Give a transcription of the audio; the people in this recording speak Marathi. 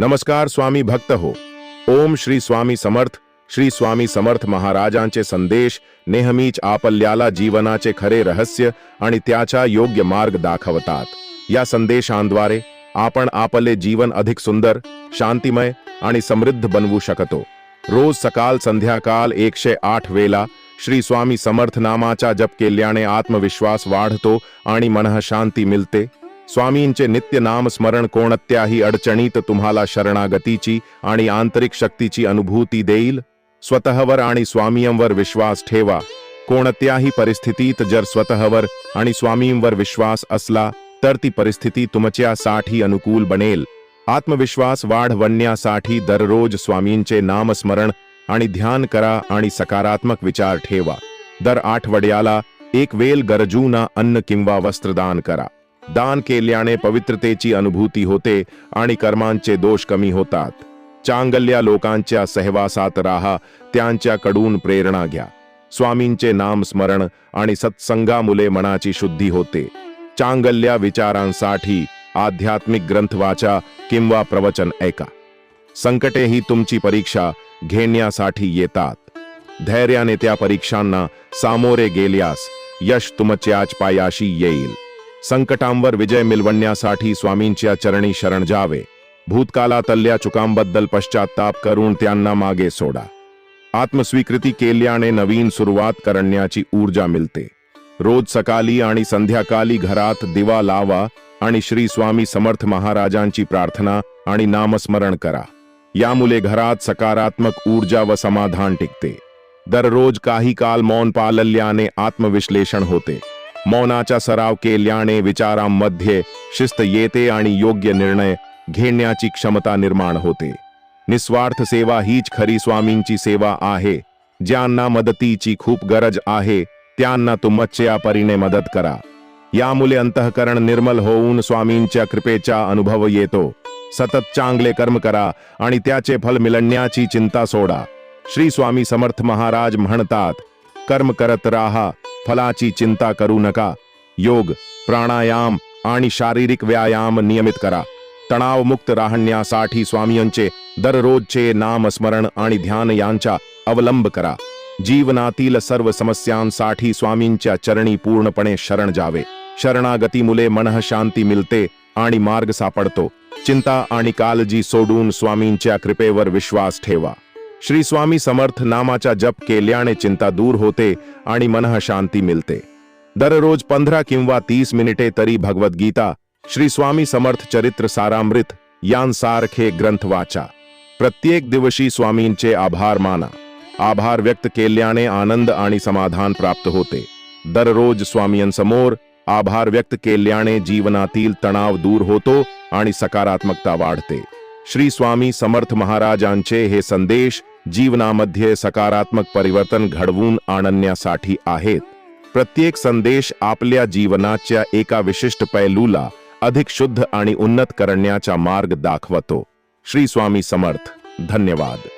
नमस्कार स्वामी भक्त हो. ओम श्री स्वामी समर्थ श्री स्वामी समर्थ महाराजांचे संदेश नेहमीच आपल्याला जीवनाचे खरे रहस्य आणि त्याचा योग्य मार्ग दाखवतात. या संदेशांद्वारे आपण आपले जीवन अधिक सुंदर शांतिमय आणि समृद्ध बनवू शकतो. रोज सकाळ संध्याकाळ एकशे आठ वेला श्री स्वामी समर्थ नामाचा जप केल्याने आत्मविश्वास वाढतो आणि मनः शांती मिळते स्वामींचे नित्य नामस्मरण कोणत्याही अडचणीत तुम्हाला शरणागतीची आणि आंतरिक शक्तीची अनुभूती देईल. स्वतःवर आणि स्वामींवर विश्वास ठेवा. कोणत्याही परिस्थितीत जर स्वतःवर आणि स्वामींवर विश्वास असला तर ती परिस्थिती तुमच्यासाठी अनुकूल बनेल. आत्मविश्वास वाढवण्यासाठी दररोज स्वामींचे नामस्मरण आणि ध्यान करा आणि सकारात्मक विचार ठेवा. दर आठवड्याला एक वेल गरजूना अन्न किंवा वस्त्रदान करा. दान केल्याने पवित्रतेची अनुभूती होते आणि कर्मांचे दोष कमी होतात. चांगल्या लोकांच्या सहवासात राहा त्यांच्याकडून प्रेरणा घ्या. स्वामींचे नाम स्मरण आणि सत्संगामुळे मनाची शुद्धी होते. चांगल्या विचारांसाठी आध्यात्मिक ग्रंथ वाचा किंवा प्रवचन ऐका. संकटे ही तुमची परीक्षा घेण्यासाठी येतात. धैर्याने त्या परीक्षांना सामोरे गेल्यास यश तुमच्याच पायाशी येईल. संकटांवर विजय मिळवण्यासाठी स्वामींच्या चरणी शरण जावे. भूतकालातल्या चुकांबद्दल पश्चाताप करून त्यांना मागे सोडा. आत्मस्वीकृती केल्याने नवीन सुरुवात करण्याची ऊर्जा मिळते. रोज सकाळी आणि संध्याकाळी घरात दिवा लावा आणि श्री स्वामी समर्थ महाराजांची प्रार्थना आणि नामस्मरण करा. यामुळे घरात सकारात्मक ऊर्जा व समाधान टिकते. दररोज काही काल मौन पाळल्याने आत्मविश्लेषण होते. मौनाचा सराव केल्याने विचारांमध्ये शिस्त येते आणि योग्य निर्णय घेण्याची क्षमता निर्माण होते. निस्वार्थ सेवा हीच खरी स्वामींची सेवा आहे. ज्यांना मदतीची खूप गरज आहे त्यांना तुमच्या परीने मदत करा. यामुळे अंतःकरण निर्मल होऊन स्वामींच्या कृपेचा अनुभव येतो. सतत चांगले कर्म करा आणि त्याचे फल मिळण्याची चिंता सोडा. श्री स्वामी समर्थ महाराज म्हणतात कर्म करत राहा फलाची चिंता करू नका. योग प्राणायाम आणि शारीरिक व्यायाम नियमित करा. तणावमुक्त राहण्यासाठी स्वामींचे दररोजचे नामस्मरण आणि ध्यान यांचा अवलंब करा. जीवनातील सर्व समस्यांसाठी स्वामींच्या चरणी पूर्णपणे शरण जावे. शरणागतीमुळे मनः शांती मिळते आणि मार्ग सापडतो. चिंता आणि काळजी सोडून स्वामींच्या कृपेवर विश्वास ठेवा. श्री स्वामी समर्थ नामाचा जप केल्याने चिंता दूर होते आणि मनः शांती मिळते दररोज पंधरा किंवा तीस मिनिटे तरी भगवद्गीता श्री स्वामी समर्थ चरित्र सारामृत यांसारखे ग्रंथ वाचा. प्रत्येक दिवशी स्वामींचे आभार माना. आभार व्यक्त केल्याने आनंद आणि समाधान प्राप्त होते. दररोज स्वामींसमोर आभार व्यक्त केल्याने जीवनातील तणाव दूर होतो आणि सकारात्मकता वाढते. श्री स्वामी समर्थ महाराजांचे हे संदेश जीवनामध्ये सकारात्मक परिवर्तन घडवून आणण्यासाठी आहेत. प्रत्येक संदेश आपल्या जीवनाच्या एका विशिष्ट पैलूला अधिक शुद्ध आणि उन्नत करण्याचा मार्ग दाखवतो. श्री स्वामी समर्थ. धन्यवाद.